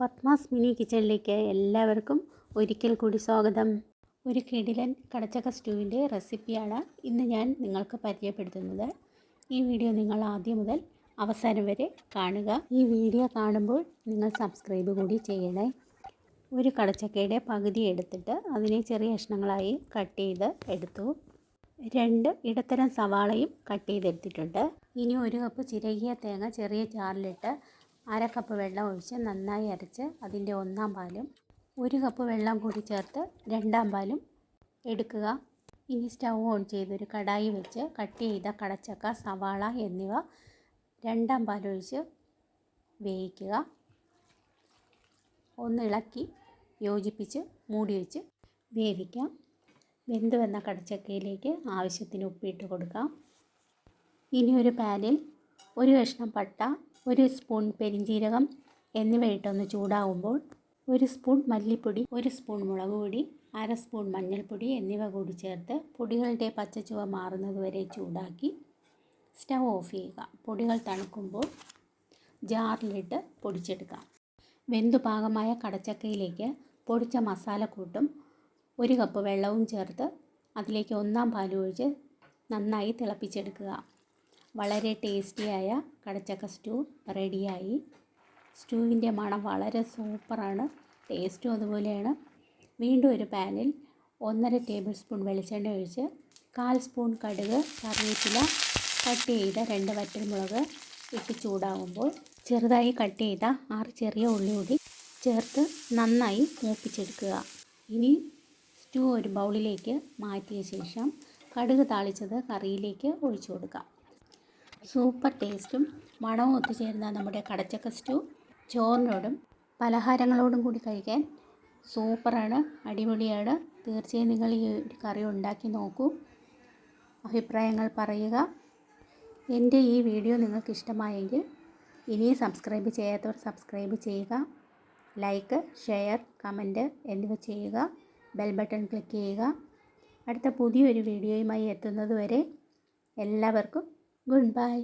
Padmas mini കിച്ചണിലേക്ക് എല്ലാവർക്കും ഒരിക്കൽ കൂടി സ്വാഗതം. ഒരു കിടിലൻ കടച്ചക്ക സ്റ്റൂവിന്റെ റെസിപ്പിയാണ് ഇന്ന് ഞാൻ നിങ്ങൾക്ക് പരിചയപ്പെടുത്തുന്നത്. ഈ വീഡിയോ നിങ്ങൾ ആദ്യം മുതൽ അവസാനം വരെ കാണുക. ഈ വീഡിയോ കാണുമ്പോൾ നിങ്ങൾ സബ്സ്ക്രൈബ് കൂടി ചെയ്യണേ. ഒരു കടച്ചക്കയുടെ പകുതി എടുത്തിട്ട് അതിനെ ചെറിയ കഷ്ണങ്ങളായി കട്ട് ചെയ്ത് എടുത്തു. രണ്ട് ഇടത്തരം സവാളയും കട്ട് ചെയ്തെടുത്തിട്ടുണ്ട്. ഇനി ഒരു കപ്പ് ചിരകിയ തേങ്ങ ചെറിയ ജാറിലിട്ട് അര കപ്പ് വെള്ളം ഒഴിച്ച് നന്നായി അരച്ച് അതിന്റെ ഒന്നാം പാലും ഒരു കപ്പ് വെള്ളം കൂടി ചേർത്ത് രണ്ടാം പാലും എടുക്കുക. ഇനി സ്റ്റൗ ഓൺ ചെയ്ത് ഒരു കടായി വെച്ച് കട്ട് ചെയ്ത കടച്ചക്ക സവാള എന്നിവ രണ്ടാം പാലൊഴിച്ച് വേവിക്കുക. ഒന്ന് ഇളക്കി യോജിപ്പിച്ച് മൂടി വെച്ച് വേവിക്കാം. വെന്ത് വന്ന കടച്ചക്കയിലേക്ക് ആവശ്യത്തിന് ഉപ്പിട്ട് കൊടുക്കാം. ഇനി ഒരു പാനിൽ ഒരു കഷ്ണം പട്ട ഒരു സ്പൂൺ പെരിഞ്ജീരകം എന്നിവ ഇട്ടൊന്ന് ചൂടാവുമ്പോൾ ഒരു സ്പൂൺ മല്ലിപ്പൊടി ഒരു സ്പൂൺ മുളക് പൊടി അര സ്പൂൺ മഞ്ഞൾപ്പൊടി എന്നിവ കൂടി ചേർത്ത് പൊടികളുടെ പച്ചച്ചുവ മാറുന്നത് വരെ ചൂടാക്കി സ്റ്റവ് ഓഫ് ചെയ്യുക. പൊടികൾ തണുക്കുമ്പോൾ ജാറിലിട്ട് പൊടിച്ചെടുക്കാം വെന്തു പാകമായ കടച്ചക്കയിലേക്ക് പൊടിച്ച മസാലക്കൂട്ടും ഒരു കപ്പ് വെള്ളവും ചേർത്ത് അതിലേക്ക് ഒന്നാം പാൽ ഒഴിച്ച് നന്നായി തിളപ്പിച്ചെടുക്കുക. വളരെ ടേസ്റ്റിയായ കടച്ചക്ക സ്റ്റൂ റെഡിയായി സ്റ്റൂവിന്റെ മണം വളരെ സൂപ്പറാണ്. ടേസ്റ്റും അതുപോലെയാണ്. വീണ്ടും ഒരു പാനിൽ ഒന്നര ടേബിൾ സ്പൂൺ വെളിച്ചെണ്ണ ഒഴിച്ച് കാൽ സ്പൂൺ കടുക് കറിവേപ്പില കട്ട് ചെയ്ത രണ്ട് വറ്റൽമുളക് ഇട്ട് ചൂടാകുമ്പോൾ ചെറുതായി കട്ട് ചെയ്ത ആറ് ചെറിയ ഉള്ളി കൂടി ചേർത്ത് നന്നായി മൂപ്പിച്ചെടുക്കുക. ഇനി സ്റ്റൂ ഒരു ബൗളിലേക്ക് മാറ്റിയ ശേഷം കടുക് താളിച്ചത് കറിയിലേക്ക് ഒഴിച്ചു കൊടുക്കാം. സൂപ്പർ ടേസ്റ്റും മണവും ഒത്തുചേരുന്ന നമ്മുടെ കടച്ചക്ക സ്റ്റൂ. ചോറിനോടും പലഹാരങ്ങളോടും കൂടി കഴിക്കാൻ സൂപ്പറാണ് അടിപൊളിയാണ്. തീർച്ചയായും നിങ്ങൾ ഈ ഒരു കറി ഉണ്ടാക്കി നോക്കൂ. അഭിപ്രായങ്ങൾ പറയുക. എന്റെ ഈ വീഡിയോ നിങ്ങൾക്ക് ഇഷ്ടമായെങ്കിൽ ഇനിയും സബ്സ്ക്രൈബ് ചെയ്യാത്തവർ സബ്സ്ക്രൈബ് ചെയ്യുക. ലൈക്ക് ഷെയർ കമന്റ് എന്നിവ ചെയ്യുക. ബെൽ ബട്ടൺ ക്ലിക്ക് ചെയ്യുക. അടുത്ത പുതിയൊരു വീഡിയോയുമായി എത്തുന്നതുവരെ എല്ലാവർക്കും ഗുഡ് ബൈ